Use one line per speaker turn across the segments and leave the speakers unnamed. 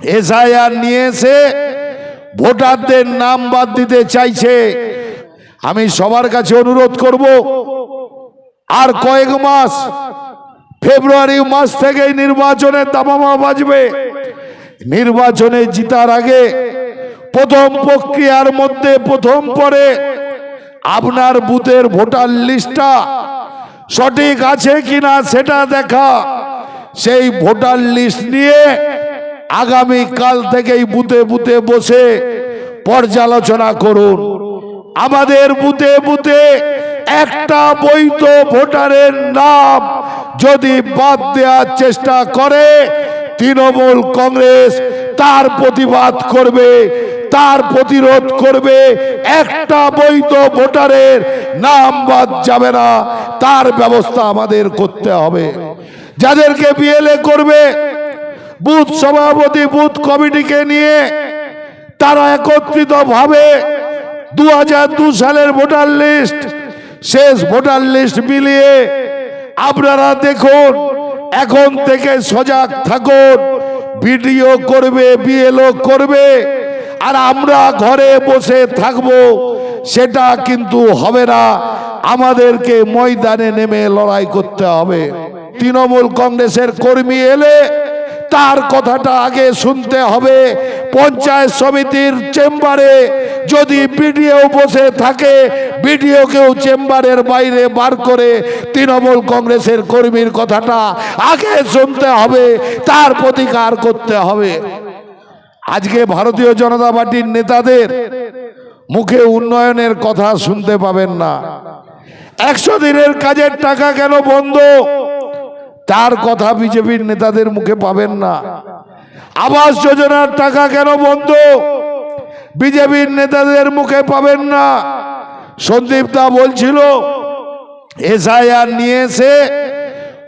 SIR নিয়ে এসে ভোটারদের নাম বাদ দিতে চাইছে। আমি সবার কাছে অনুরোধ করব, আর কয়েক মাস, ফেব্রুয়ারি মাস থেকেই নির্বাচনের দামামা বাজবে। নির্বাচনে জিতার আগে প্রথম প্রক্রিয়ার মধ্যে প্রথম পরে আপনার বুথের ভোটার লিস্টটা সঠিক আছে কিনা সেটা দেখা। সেই ভোটার লিস্ট নিয়ে আগামী কাল থেকেই বুথে বুথে বসে পর্যালোচনা করুন। আমাদের বুথে বুথে একটা বৈধ ভোটারের নাম যদি বাদ দেওয়ার চেষ্টা করে, তৃণমূল কংগ্রেস তার প্রতিবাদ করবে, তার প্রতিরোধ করবে। একটা বৈধ ভোটারের নাম বাদ যাবে না, তার ব্যবস্থা আমাদের করতে হবে। যাদেরকে বিএলএ করবে বুথ সভাপতি, বুথ কমিটিকে নিয়ে তারা একত্রিত ভাবে দু সালের ভোটার লিস্ট, শেষ ভোটার লিস্ট মিলিয়ে আপনারা দেখুন, এখন থেকে সজাগ থাকুন ভিডিও করবে, বিএলও করবে, আর আমরা ঘরে বসে থাকব, সেটা কিন্তু হবে না। আমাদেরকে ময়দানে নেমে লড়াই করতে হবে। তৃণমূল কংগ্রেসের কর্মী এলে তার কথাটা আগে শুনতে হবে। পঞ্চায়েত সমিতির চেম্বারে যদি বিডিও বসে থাকে বিডিওকেও চেম্বারের বাইরে বার করে তৃণমূল কংগ্রেসের কর্মীর কথাটা আগে শুনতে হবে, তার প্রতিকার করতে হবে। আজকে ভারতীয় জনতা পার্টির নেতাদের মুখে উন্নয়নের কথা শুনতে পাবেন না। একশো দিনের কাজের টাকা কেন বন্ধ? তার কথা বিজেপির নেতাদের মুখে পাবেন না। আবাস যোজনার টাকা কেন বন্ধ? বিজেপির নেতাদের মুখে পাবেন না। সন্দীপ দা বলছিল, এসআইআর নিয়ে এসে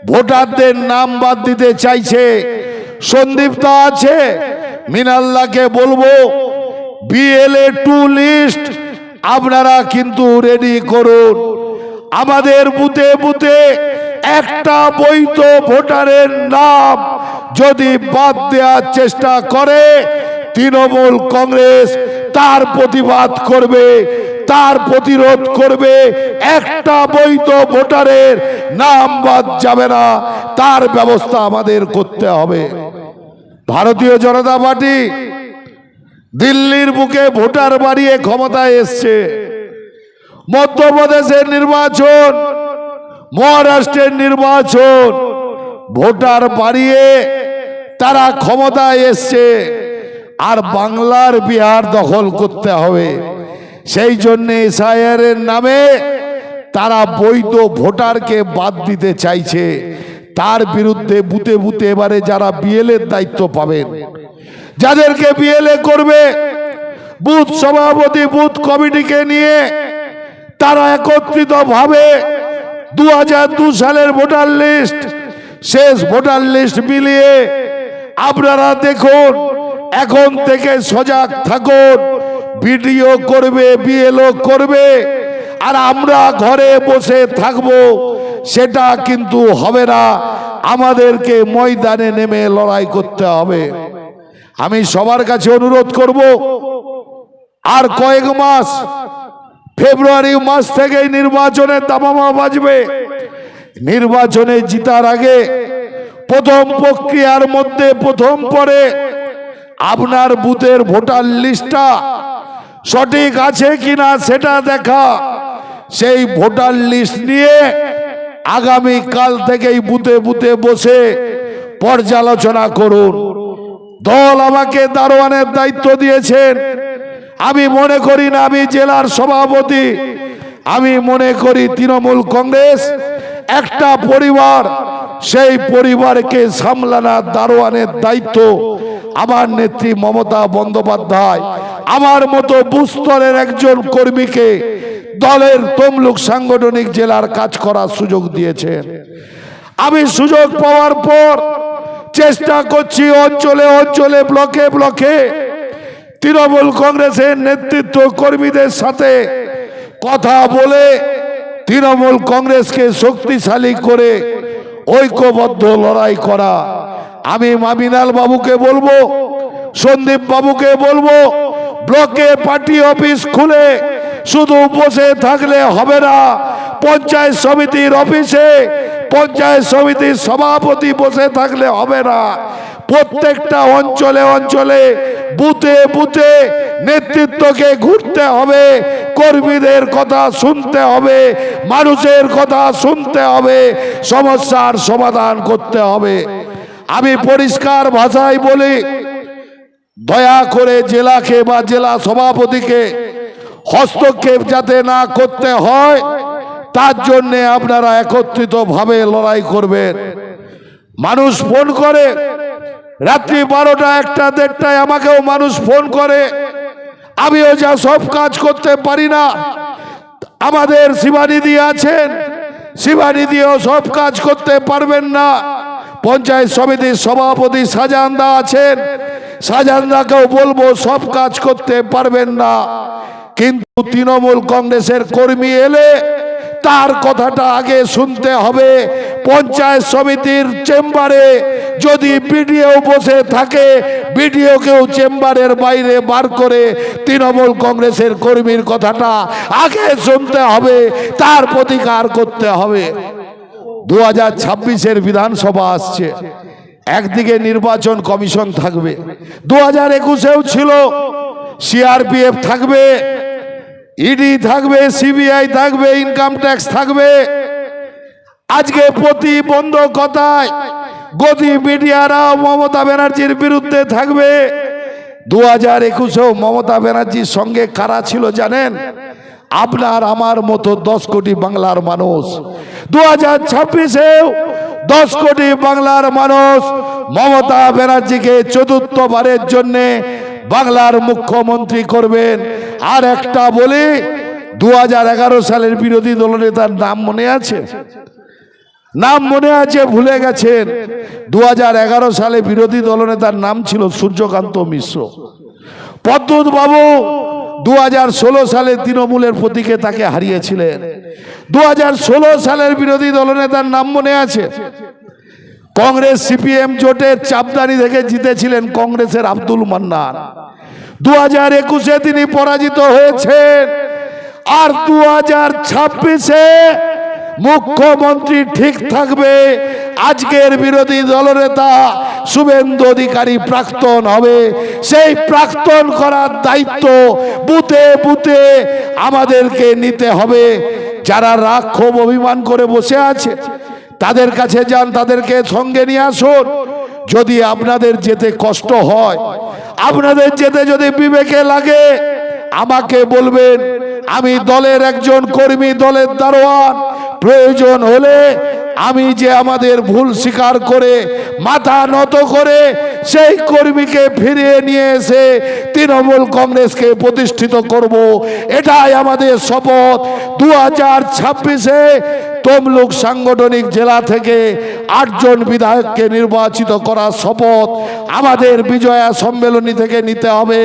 ভোটারদের নাম বাদ দিতে চাইছে। সন্দীপ দা আছে মিনাল্লাকে বলব, বিএলএ টু লিস্ট আপনারা কিন্তু রেডি করুন। আমাদের বুথে বুথে একটা বৈধ ভোটারের নাম যদি বাদ দেওয়ার চেষ্টা করে, তৃণমূল কংগ্রেস তার প্রতিবাদ করবে, তার প্রতিরোধ করবে, একটা বৈধ ভোটারের নাম বাদ যাবে না, তার ব্যবস্থা আমাদের করতে হবে। ভারতীয় জনতা পার্টি দিল্লির বুকে ভোটার বাড়িয়ে ক্ষমতায় এসছে। মধ্যপ্রদেশের নির্বাচন মহারাষ্ট্রের নির্বাচন, ভোটার বাড়িয়ে তারা ক্ষমতায় এসছে, আর বাংলার বিহার দখল করতে হবে। সেই জন্য এসআইআরের নামে তারা বৈধ ভোটারকে বাদ দিতে চাইছে। তার বিরুদ্ধে বুতে বুতে এবারে যারা বিএলের দায়িত্ব পাবেন, যাদেরকে বিএলএ করবে, বুথ সভাপতি, বুথ কমিটিকে নিয়ে তারা একত্রিত ভাবে দু সালের ভোটার লিস্ট, শেষ ভোটার লিস্ট মিলিয়ে আপনারা দেখুন, এখন থেকে সজাগ থাকুন, ভিডিও করবে, বিএলও করবে, আর আমরা ঘরে বসে থাকব, সেটা কিন্তু হবে না। আমাদেরকে ময়দানে নেমে লড়াই করতে হবে। আমি সবার কাছে অনুরোধ করব, আর কয়েক মাস ফেব্রুয়ারি মাস থেকেই নির্বাচনের দামামা বাজবে। নির্বাচনে জিতার আগে প্রথম প্রক্রিয়ার মধ্যে প্রথম পরে আপনার বুথের ভোটার লিস্টটা সঠিক আছে কিনা সেটা দেখা। সেই ভোটার লিস্ট নিয়ে আগামী কাল থেকেই বুথে বুথে বসে পর্যালোচনা করুন। দল আমাকে দারোয়ানের দায়িত্ব দিয়েছেন। আমি মনে করি না আমি জেলার সভাপতি। আমি মনে করি তৃণমূল কংগ্রেস একটা পরিবার, সেই পরিবারকে সামলানোর দারোয়ানের দায়িত্ব। আমার নেত্রী মমতা বন্দ্যোপাধ্যায়, আমার মতো বুস্তরের একজন কর্মীকে দলের তমলুক সাংগঠনিক জেলার কাজ করার সুযোগ দিয়েছেন। আমি সুযোগ পাওয়ার পর চেষ্টা করছি অঞ্চলে অঞ্চলে, ব্লকে ব্লকে তৃণমূল কংগ্রেসের নেতৃত্ব কর্মীদের সাথে কথা বলে তৃণমূল কংগ্রেসকে শক্তিশালী করে ঐক্যবদ্ধ লড়াই করা। আমি মামিনাল বাবুকে বলব, সন্দীপ বাবুকে বলব, ব্লকে পার্টি অফিস খুলে শুধু বসে থাকলে হবে না, পঞ্চায়েত সমিতির অফিসে পঞ্চায়েত সমিতির সভাপতি বসে থাকলে হবে না। প্রত্যেকটা অঞ্চলে অঞ্চলে বুথে বুথে নেতৃত্বকে ঘুরতে হবে, কর্মীদের কথা শুনতে হবে, মানুষের কথা শুনতে হবে, সমস্যার সমাধান করতে হবে। আমি পরিষ্কার ভাষায় বলি, দয়া করে জেলাকে বা জেলা সভাপতিকে হস্তক্ষেপ যাতে না করতে হয়, তার জন্য আপনারা একত্রিতভাবে লড়াই করবেন। মানুষ ফোন করে রাত্রি বারোটা, একটা দেড়টায় আমাকেও মানুষ ফোন করে। আমিও যা সব কাজ করতে পারি না। আমাদের শিবানিধি আছেন। শিবানিধিও সব কাজ করতে পারবেন না। পঞ্চায়েত সমিতির সভাপতি শাহজাহানদা আছেন। শাহজাহানদাকেও বলব, সব কাজ করতে পারবেন না। কিন্তু তৃণমূল কংগ্রেসের কর্মী এলে তার কথাটা আগে শুনতে হবে। পঞ্চায়েত সমিতির চেম্বারে যদি বিডিও বসে থাকে, বিডিওকেও চেম্বারের বাইরে বার করে তৃণমূল কংগ্রেসের কর্মীর কথাটা আগে শুনতে হবে, তার প্রতিকার করতে হবে। দু হাজার ছাব্বিশের বিধানসভা আসছে, একদিকে নির্বাচন কমিশন থাকবে দু হাজার একুশেও ছিল, সিআরপিএফ থাকবে, ইডি থাকবে, সিবিআই থাকবে, ইনকাম ট্যাক্স থাকবে। আজকে প্রতিবন্ধকতায় গতি মিডিয়ারা মমতা ব্যানার্জির বিরুদ্ধে থাকবে। দু হাজার একুশেও মমতা ব্যানার্জির সঙ্গে কারা ছিল জানেন? আপনার আমার মতো দশ কোটি বাংলার মানুষ। দু হাজার ছাব্বিশেও দশ কোটি বাংলার মানুষ মমতা ব্যানার্জিকে চতুর্থবারের জন্যে বাংলার মুখ্যমন্ত্রী করবেন। আর একটা বলি দু হাজার এগারো সালের বিরোধী দলনেতার নাম মনে আছে? নাম মনে আছে, ভুলে গেছেন। দু হাজার এগারো সালে বিরোধী দলনেতার নাম ছিল সূর্যকান্ত মিশ্র। পদ্মত বাবু দু হাজার ষোলো সালে তৃণমূলের প্রতীকে তাকে হারিয়েছিলেন। দু হাজার ষোলো সালের বিরোধী দলনেতার নাম মনে আছে? কংগ্রেস সিপিএম জোটের চাপদানি থেকে জিতেছিলেন কংগ্রেসের আব্দুল মান্নান। দু হাজার একুশে তিনি পরাজিত হয়েছেন। আর দু হাজার ছাব্বিশে মুখ্যমন্ত্রী ঠিক থাকবে। আজকের বিরোধী দলনেতা শুভেন্দু অধিকারী প্রাক্তন হবে। সেই প্রাক্তন করার দায়িত্ব বুথে বুথে আমাদেরকে নিতে হবে। যারা রাগ ক্ষোভ অভিমান করে বসে আছে, তাদের কাছে যান, তাদেরকে সঙ্গে নিয়ে আসুন। যদি আপনাদের যেতে কষ্ট হয়, আপনাদের যেতে যদি বিবেকে লাগে, আমাকে বলবেন, আমি দলের একজন কর্মী, দলের দারোয়ান। প্রয়োজন হলে আমি যে আমাদের ভুল স্বীকার করে, মাথা নত করে সেই কর্মীকে ফিরিয়ে নিয়ে এসে তৃণমূল কংগ্রেসকে প্রতিষ্ঠিত করব, এটাই আমাদের শপথ। দু হাজার ছাব্বিশে তমলুক সাংগঠনিক জেলা থেকে আটজন বিধায়ককে নির্বাচিত করার শপথ আমাদের বিজয়া সম্মেলনী থেকে নিতে হবে।